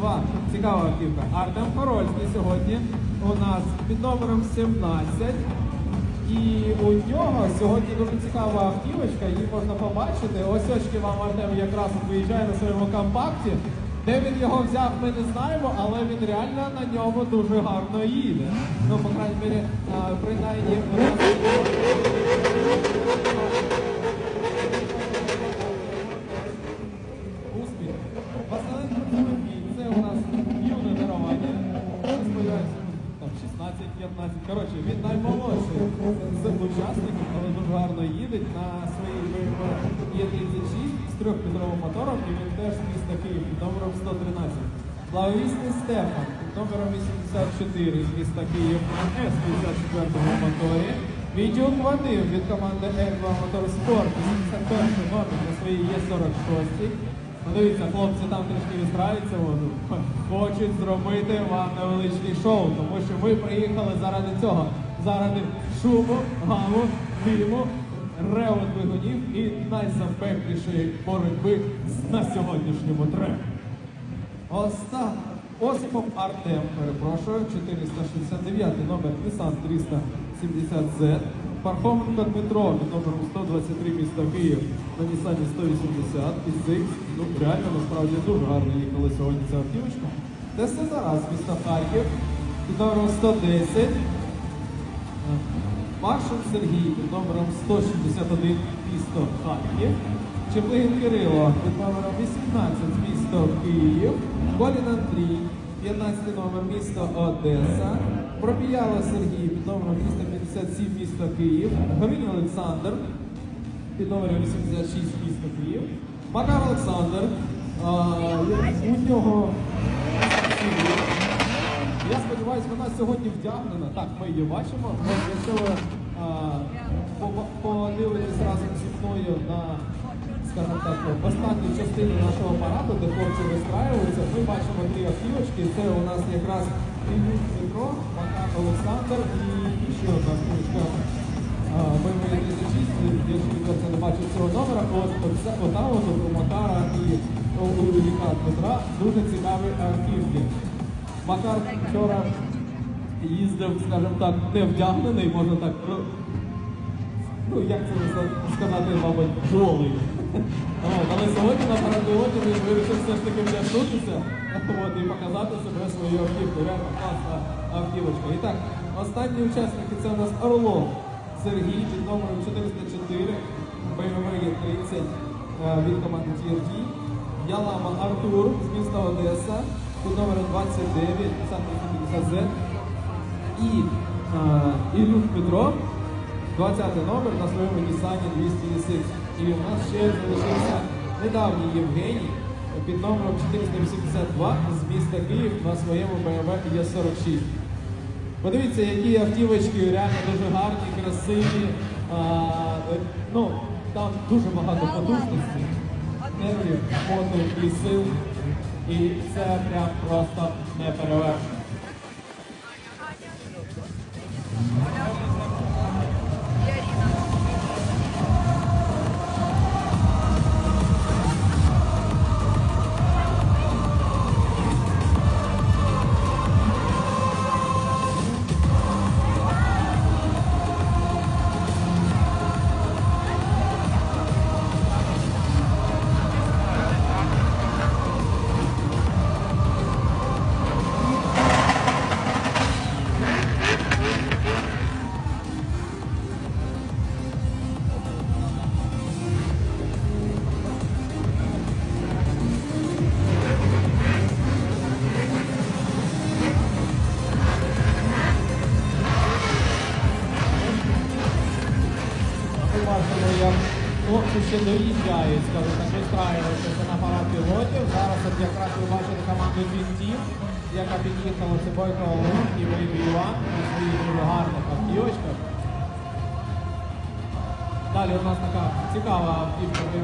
Два. Цікава автівка. Артем Хорольський сьогодні у нас під номером 17. І у нього сьогодні дуже цікава автівочка, її можна побачити. Ось очки вам Артем якраз виїжджає на своєму компакті. Де він його взяв, ми не знаємо, але він реально на ньому дуже гарно їде. Ну, по крайній мірі, принаймні, 15. Коротше, він наймолодший з учасників, але дуже гарно їдеть на своїй БМВ Є36 з трьохпідровим мотором і він теж з міста Київ номером 113. Благовісний Стефан номером 84 з міста Київ на С-54 моторі. Відділ Вадим від команди Е2 Моторспорт 81 номер на своїй Є46. Дивіться, хлопці там трішки відстраються, хочуть зробити вам невеличкий шоу, тому що ми приїхали заради цього, заради шуму, гаму, фільму, реву двигунів і найзапеклішої боротьби на сьогоднішньому треку. Остап Осипов Артем, перепрошую, 469 номер Nissan 370Z. Пархоменко Дмитро під номером 123 місто Київ на Nissan 180 і ZX. Ну, реально, насправді дуже гарно їхали сьогодні ця автівочка. Тесла зараз місто Харків під номером 110. Маршал Сергій під номером 161 місто Харків. Чеплигін Кирило під номером 18 місто Київ. Колін Андрій, 15 номер місто Одеса. Пробіяла Сергій під номером 257 місто Київ. Горинь Олександр під номером 86 місто Київ. Макар Олександр. у нього я сподіваюся, вона сьогодні вдягнена. Так, ми її бачимо. От Якщо ви а, по- подивитесь разом зі мною на, скажімо так, останню частину нашого апарату, де ми бачимо дві автівочки. Це у нас якраз Дмитро, Макар Олександр і ще одна автівочка. BMW 36, я ще відверто не бачив цього номера. Оце, ота от у Макара і у Ілюка Дмитра дуже цікаві автівки. Макар вчора їздив, скажімо так, не вдягнений, можна так, ну як це сказати, мабуть, голий. Але сьогодні на парадіоті він вирішив все ж таки вдягнутися і показати себе свою автівку. Реально класна автівочка. І так, останні учасники це у нас Орлов Сергій під номером 404, BMW Е30 е, від команди TRD. Ялама Артур з міста Одеса під номером 29, Nissan 350Z. І е, Ілюк Петро, 20 номер на своєму Nissan 210. І у нас ще залишився недавній Євгеній під номером 482 з міста Київ на своєму BMW Е46. Подивіться, які автівочки реально дуже гарні, красиві. А, ну, там дуже багато потужності, нервів, поту і сил. І це прям просто не хлопці ще доїжджають, скажу так, вистраюватися на парад пілотів. Зараз от якраз ви бачите команду Фінтів, яка під'їхала це Бойко Олег і Вейбі Іван на своїх гарних автівочках. Далі у нас така цікава автівка, ви